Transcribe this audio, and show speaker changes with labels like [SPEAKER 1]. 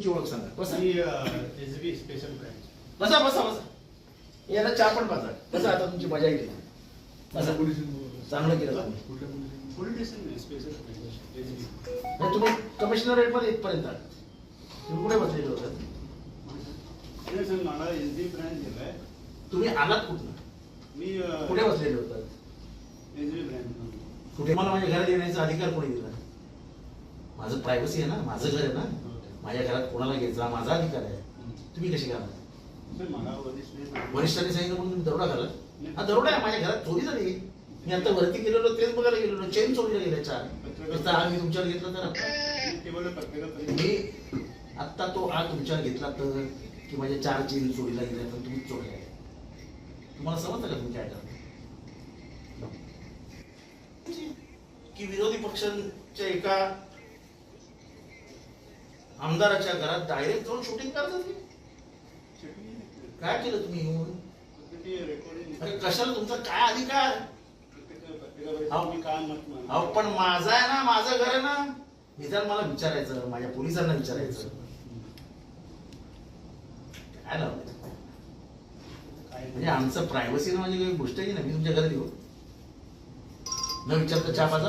[SPEAKER 1] तुमची ओळख सांगा. बसा.
[SPEAKER 2] मी एस बी स्पेशल ब्रँच
[SPEAKER 1] बसा बसा बसा. याला चहा पण पाजा बसा आता तुमची मजा येईल बसा. चांगलं केलं तुम्ही.
[SPEAKER 2] Police station special branch S B
[SPEAKER 1] नाही, तुम्ही कमिशनर रेटमध्ये इथपर्यंत आले. तुम्ही कुठे बसलेले होतात
[SPEAKER 2] नाही सर मला एस बी ब्रँच दिलाय.
[SPEAKER 1] तुम्ही आलात कुठं
[SPEAKER 2] मी
[SPEAKER 1] कुठे बसलेले होतात
[SPEAKER 2] एस बी ब्रँच
[SPEAKER 1] कुठे? मला माझ्या घरात येण्याचा अधिकार कोणी दिला? माझं प्रायव्हसी आहे ना माझं घर आहे ना. माझ्या घरात कोणाला घ्यायचा? माझा अधिकार आहे. तुम्ही कशी
[SPEAKER 2] वरिष्ठ
[SPEAKER 1] वरिष्ठांनी सांगितलं म्हणून तुम्ही दरोडा घाला हा दरोडा आहे माझ्या घरात चोरी झाली. मी आता वरती गेलेलो तेच बघायला गेलेलो चेन चोरीला गेल्या चार आग मी तुमच्यावर घेतला तर? मी आत्ता तो आग तुमच्यावर घेतला तर? की माझ्या चार चेन चोरीला गेल्या तर तुम्ही चोरल्या तुम्हाला समजतं का तुम्ही काय करता की विरोधी पक्षांच्या एका आमदाराच्या घरात डायरेक्ट जाऊन शूटिंग करतात ते? काय केलं तुम्ही येऊन कशाला तुमचा काय अधिकार?
[SPEAKER 2] मी?
[SPEAKER 1] अहो पण माझा आहे ना माझं घर आहे ना निदान मला विचारायचं माझ्या पोलिसांना विचारायचं काय लावलं म्हणजे आमचं प्रायव्हसी ना म्हणजे काही गोष्ट आहे ना मी तुमच्या घरात येऊ. न विचारता चहा पाजा?